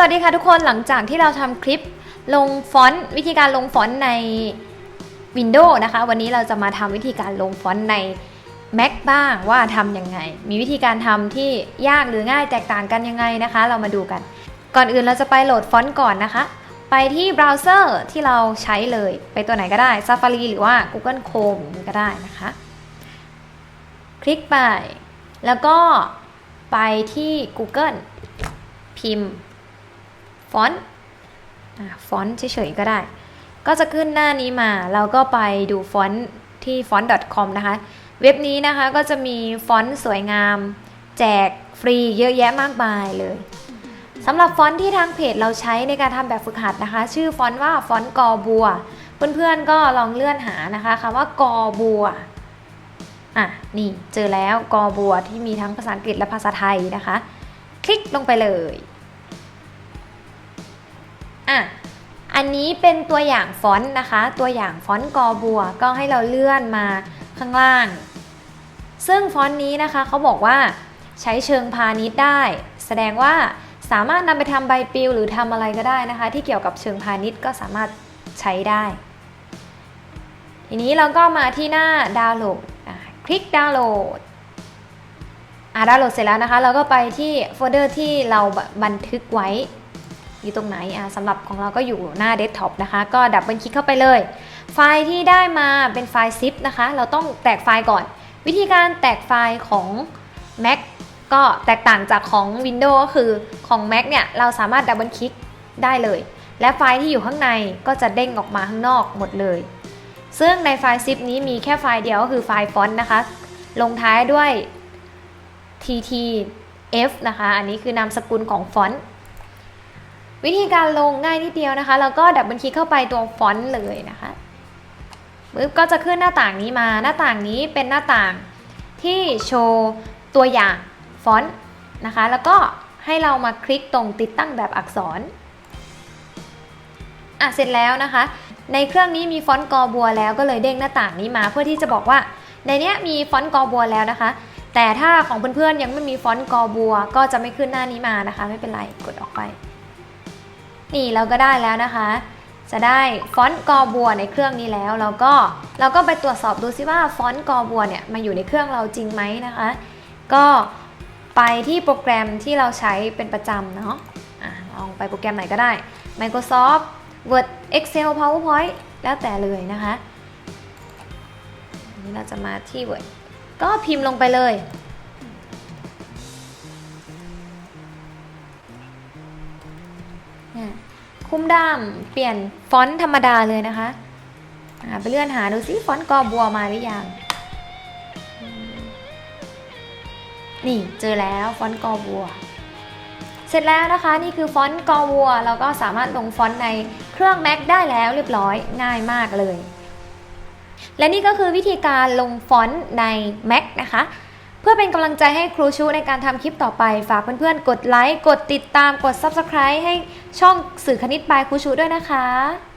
สวัสดีค่ะทุกคนหลังจากที่เราทำคลิปลงฟอนต์วิธีการลงฟอนต์ใน Windows นะคะ วันนี้เราจะมาทำวิธีการลงฟอนต์ใน Mac บ้างว่าทำยังไง มีวิธีการทำที่ยากหรือง่ายแตกต่างกันยังไงนะคะ เรามาดูกัน ก่อนอื่นเราจะไปโหลดฟอนต์ก่อนนะคะ ไปที่เบราว์เซอร์ที่เราใช้เลย ไปตัวไหนก็ได้ Safari หรือว่า Google Chrome ก็ได้นะคะ คลิกไป แล้วก็ไปที่ Google พิมพ์ ฟอนต์ฟอนต์เฉยๆก็ได้ ก็จะขึ้นหน้านี้มา เราก็ไปดูฟอนต์ที่ font.com นะคะ เว็บนี้นะคะก็จะมีฟอนต์สวยงาม แจกฟรีเยอะแยะมากมายเลยสำหรับฟอนต์ที่ทางเพจเราใช้ในการทำแบบฝึกหัดนะคะ ชื่อฟอนต์ว่าฟอนต์กอบัว เพื่อนๆก็ลองเลื่อนหานะคะคำว่ากอบัวอะนี่เจอแล้วกอบัวที่มีทั้งภาษาอังกฤษและภาษาไทยนะคะ คลิกลงไปเลย อะอันนี้เป็นตัวอย่างฟอนต์นะคะ ตัวอย่างฟอนต์กอบัว ก็ให้เราเลื่อนมาข้างล่าง ซึ่งฟอนต์นี้นะคะเขาบอกว่าใช้เชิงพาณิชย์ได้ แสดงว่าสามารถนำไปทำใบปลิวหรือทำอะไรก็ได้นะคะ ที่เกี่ยวกับเชิงพาณิชย์ก็สามารถใช้ได้ ทีนี้เราก็มาที่หน้าดาวน์โหลดคลิกดาวน์โหลดอะดาวน์โหลดเสร็จแล้วนะคะ เราก็ไปที่โฟลเดอร์ที่เราบันทึกไว้ อยู่ตรงไหนอะสำหรับของเราก็อยู่หน้าเดสก์ท็อปนะคะ ก็ดับเบิลคลิกเข้าไปเลย ไฟล์ที่ได้มาเป็นไฟล์ zip นะคะ เราต้องแตกไฟล์ก่อน วิธีการแตกไฟล์ของ Mac ก็แตกต่างจากของ Windows ก็คือของ Mac เนี่ย เราสามารถดับเบิลคลิกได้เลย และไฟล์ที่อยู่ข้างในก็จะเด้งออกมาข้างนอกหมดเลย ซึ่งในไฟล์ zip นี้มีแค่ไฟล์เดียวก็คือไฟล์ฟอนต์นะคะ ลงท้ายด้วย ttf นะคะ อันนี้คือนามสกุลของฟอนต์ วิธีการลงง่ายนิดเดียวนะคะ แล้วก็ดับเบิลคลิกเข้าไปตัวฟอนต์เลยนะคะปึ๊บก็จะขึ้นหน้าต่างนี้มา หน้าต่างนี้เป็นหน้าต่างที่โชว์ตัวอย่างฟอนต์นะคะ แล้วก็ให้เรามาคลิกตรงติดตั้งแบบอักษร อะ เสร็จแล้วนะคะ ในเครื่องนี้มีฟอนต์กอบัวแล้วก็เลยเด้งหน้าต่างนี้มา เพื่อที่จะบอกว่า ในเนี้ยมีฟอนต์กอบัวแล้วนะคะ แต่ถ้าของเพื่อนๆยังไม่มีฟอนต์กอบัว ก็จะไม่ขึ้นหน้านี้มานะคะ ไม่เป็นไร กดออกไป นี่เราก็ได้แล้วนะคะ จะได้ฟอนต์กอบัวในเครื่องนี้แล้วเราก็เราก็ไปตรวจสอบดูซิว่าฟอนต์กอบัวเนี่ยมาอยู่ในเครื่องเราจริงไหมนะคะ ก็ไปที่โปรแกรมที่เราใช้เป็นประจำเนาะอะลองไปโปรแกรมไหนก็ได้ Microsoft Word Excel PowerPoint แล้วแต่เลยนะคะนนี้เราจะมาที่ Word ก็พิมพ์ลงไปเลย คุ้มด้ามเปลี่ยนฟอนต์ธรรมดาเลยนะคะไปเลื่อนหาดูซิฟอนต์กอบัวมาหรือยัง นี่เจอแล้วฟอนต์กอบัว เสร็จแล้วนะคะนี่คือฟอนต์กอบัวเราก็สามารถลงฟอนต์ในเครื่อง Mac ได้แล้วเรียบร้อยง่ายมากเลย และนี่ก็คือวิธีการลงฟอนต์ใน Mac นะคะ พื่อเป็นกำลังใจให้ครูชูในการทำคลิปต่อไป ฝากเพื่อนๆ กดไลค์ กดติดตาม กด Subscribe ให้ช่องสื่อคณิตบายครูชูด้วยนะคะ